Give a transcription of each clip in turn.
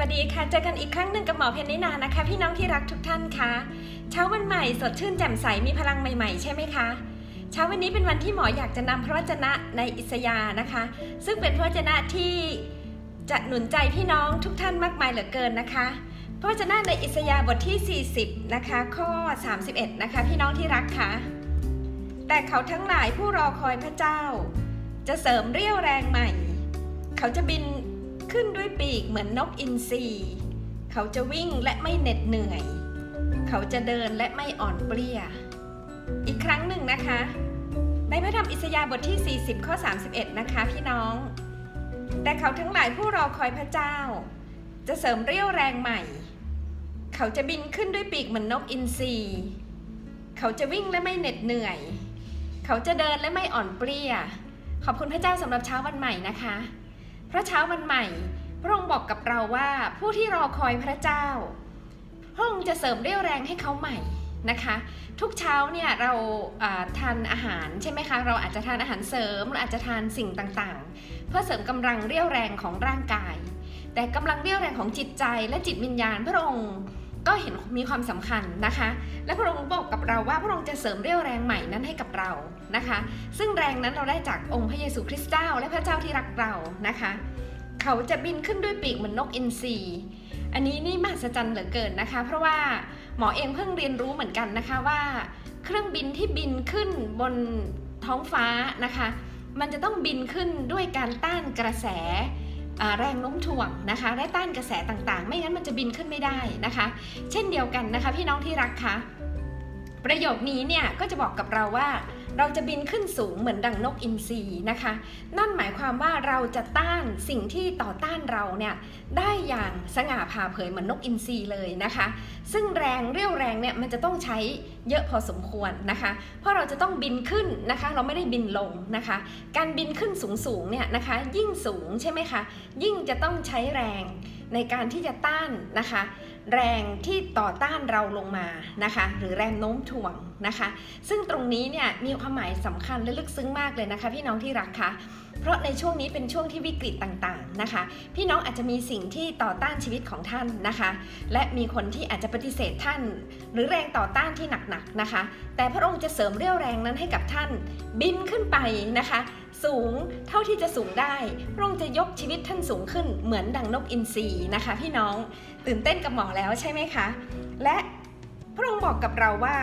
วัสดีค่ะ เจอกันอีกครั้งหนึ่งกับหมอเพนนินานะคะ พี่น้องที่รักทุกท่านคะเช้าวันใหม่สดชื่นแจ่มใสมีพลังใหม่ๆ ใช่ไหมคะเช้าวันนี้เป็นวันที่หมออยากจะนำพระวจนะในอิสยานะคะ ซึ่งเป็นพระวจนะที่จะหนุนใจพี่น้องทุกท่านมากมายเหลือเกินนะคะ พระวจนะในอิสยาบทที่ 40 นะคะ ข้อ 31 นะคะ พี่น้องที่รักค่ะแต่เขาทั้งหลายผู้รอคอยพระเจ้า จะเสริมเรี่ยวแรงใหม่ เขาจะบิน ขึ้นด้วยปีกเหมือนนกอินทรีเขาจะวิ่งและไม่เหน็ดเหนื่อย เขาจะเดินและไม่อ่อนเปลี้ย อีกครั้งหนึ่งนะคะ ในพระธรรมอิสยาห์บทที่ 40 ข้อ 31 นะคะพี่น้อง แต่เขาทั้งหลายผู้รอคอยพระเจ้า จะเสริมเรี่ยวแรงใหม่ เขาจะบินขึ้นด้วยปีกเหมือนนกอินทรีเขาจะวิ่งและไม่เหน็ดเหนื่อย เขาจะเดินและไม่อ่อนเปลี้ย ขอบคุณพระเจ้าสำหรับเช้าวันใหม่นะคะ พระเช้าวันใหม่ พระองค์บอกกับเราว่าผู้ที่รอคอยพระเจ้า พระองค์จะเสริมเรี่ยวแรงให้เขาใหม่นะคะ ทุกเช้าเนี่ยเราอ่าทานอาหารใช่ไหมคะ เราอาจจะทานอาหารเสริมเราอาจจะทานสิ่งต่างๆ เพื่อเสริมกำลังเรี่ยวแรงของร่างกาย แต่กำลังเรี่ยวแรงของจิตใจและจิตวิญญาณพระองค์ ก็เห็นมีความสำคัญนะคะ และพระองค์บอกกับเราว่าพระองค์จะเสริมเรี่ยวแรงใหม่นั้นให้กับเรานะคะ ซึ่งแรงนั้นเราได้จากองค์พระเยซูคริสต์เจ้า และพระเจ้าที่รักเรานะคะ เขาจะบินขึ้นด้วยปีกเหมือนนกอินทรีอันนี้นี่มหัศจรรย์เหลือเกินนะคะ เพราะว่าหมอเองเพิ่งเรียนรู้เหมือนกันนะคะว่า เครื่องบินที่บินขึ้นบนท้องฟ้านะคะ มันจะต้องบินขึ้นด้วยการต้านกระแส แรงโน้มถ่วงนะคะและต้านกระแสต่างๆ ไม่งั้นมันจะบินขึ้นไม่ได้นะคะ เช่นเดียวกันนะคะ พี่น้องที่รักคะ ประโยคนี้เนี่ยก็จะบอกกับเราว่า เราจะบินขึ้นสูงเหมือนดังนกอินทรีนะคะ นั่นหมายความว่าเราจะต้านสิ่งที่ต่อต้านเราเนี่ยได้อย่างสง่าผ่าเผยเหมือนนกอินทรีเลยนะคะ ซึ่งแรงเรี่ยวแรงเนี่ยมันจะต้องใช้เยอะพอสมควรนะคะ เพราะเราจะต้องบินขึ้นนะคะ เราไม่ได้บินลงนะคะ การบินขึ้นสูงสูงเนี่ยนะคะ ยิ่งสูงใช่ไหมคะ ยิ่งจะต้องใช้แรงในการที่จะต้านนะคะ แรงที่ต่อต้านเราลงมานะคะ หรือแรงโน้มถ่วงนะคะ ซึ่งตรงนี้เนี่ยมีความหมายสำคัญและลึกซึ้งมากเลยนะคะ พี่น้องที่รักคะ เพราะในช่วงนี้เป็นช่วงที่วิกฤตต่างๆนะคะ พี่น้องอาจจะมีสิ่งที่ต่อต้านชีวิตของท่านนะคะ และมีคนที่อาจจะปฏิเสธท่าน หรือแรงต่อต้านที่หนักๆนะคะ แต่พระองค์จะเสริมเรี่ยวแรงนั้นให้กับท่าน บินขึ้นไปนะคะ สูงเท่าที่จะสูงได้ พระองค์จะยกชีวิตท่านสูงขึ้นเหมือนดังนกอินทรีนะคะ พี่น้องตื่นเต้นกับหมอแล้วใช่ไหมคะ และพระองค์บอกกับเราว่า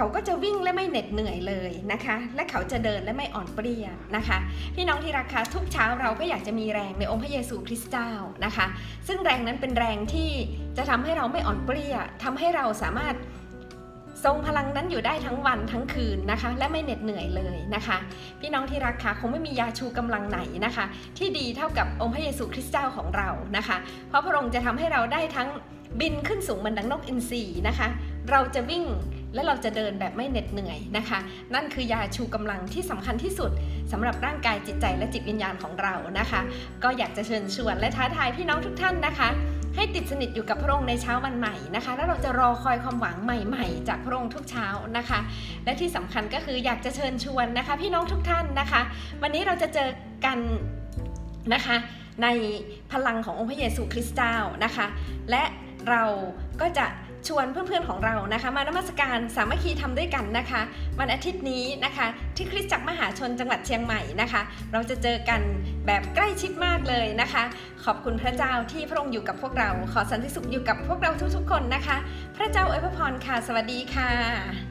เขาก็จะวิ่งและไม่เหน็ดเหนื่อยเลยนะคะ และเขาจะเดินและไม่อ่อนเปรี้ยนะคะ พี่น้องที่รักคะทุกเช้าเราก็อยากจะมีแรงในองค์พระเยซูคริสต์เจ้านะคะ ซึ่งแรงนั้นเป็นแรงที่จะทำให้เราไม่อ่อนเปรี้ยทำให้เราสามารถทรงพลังนั้นอยู่ได้ทั้งวันทั้งคืนนะคะ และไม่เหน็ดเหนื่อยเลยนะคะ พี่น้องที่รักคะคงไม่มียาชูกำลังไหนนะคะ ที่ดีเท่ากับองค์พระเยซูคริสต์เจ้าของเรานะคะ เพราะพระองค์จะทำให้เราได้ทั้งบินขึ้นสูงเหมือนดังนกอินทรีนะคะ เราจะวิ่ง และเราจะเดินแบบไม่เหน็ดเหนื่อยนะคะ นั่นคือยาชูกำลังที่สำคัญที่สุดสำหรับร่างกายจิตใจและจิตวิญญาณของเรานะคะ ก็อยากจะเชิญชวนและท้าทายพี่น้องทุกท่านนะคะ ให้ติดสนิทอยู่กับพระองค์ในเช้าวันใหม่นะคะ แล้วเราจะรอคอยความหวังใหม่ ๆ จากพระองค์ทุกเช้านะคะ และที่สำคัญก็คืออยากจะเชิญชวนนะคะ พี่น้องทุกท่านนะคะ วันนี้เราจะเจอกันนะคะ ในพลังขององค์พระเยซูคริสต์เจ้านะคะ และเราก็จะ ชวนเพื่อนๆของเรานะคะ มานมัสการสามัคคีทำด้วยกันนะคะ วันอาทิตย์นี้นะคะ ที่คริสตจักรมหาชนจังหวัดเชียงใหม่นะคะ เราจะเจอกันแบบใกล้ชิดมากเลยนะคะ ขอบคุณพระเจ้าที่พระองค์อยู่กับพวกเรา ขอสันติสุขอยู่กับพวกเราทุกๆคนนะคะ พระเจ้าอวยพระพรค่ะ สวัสดีค่ะ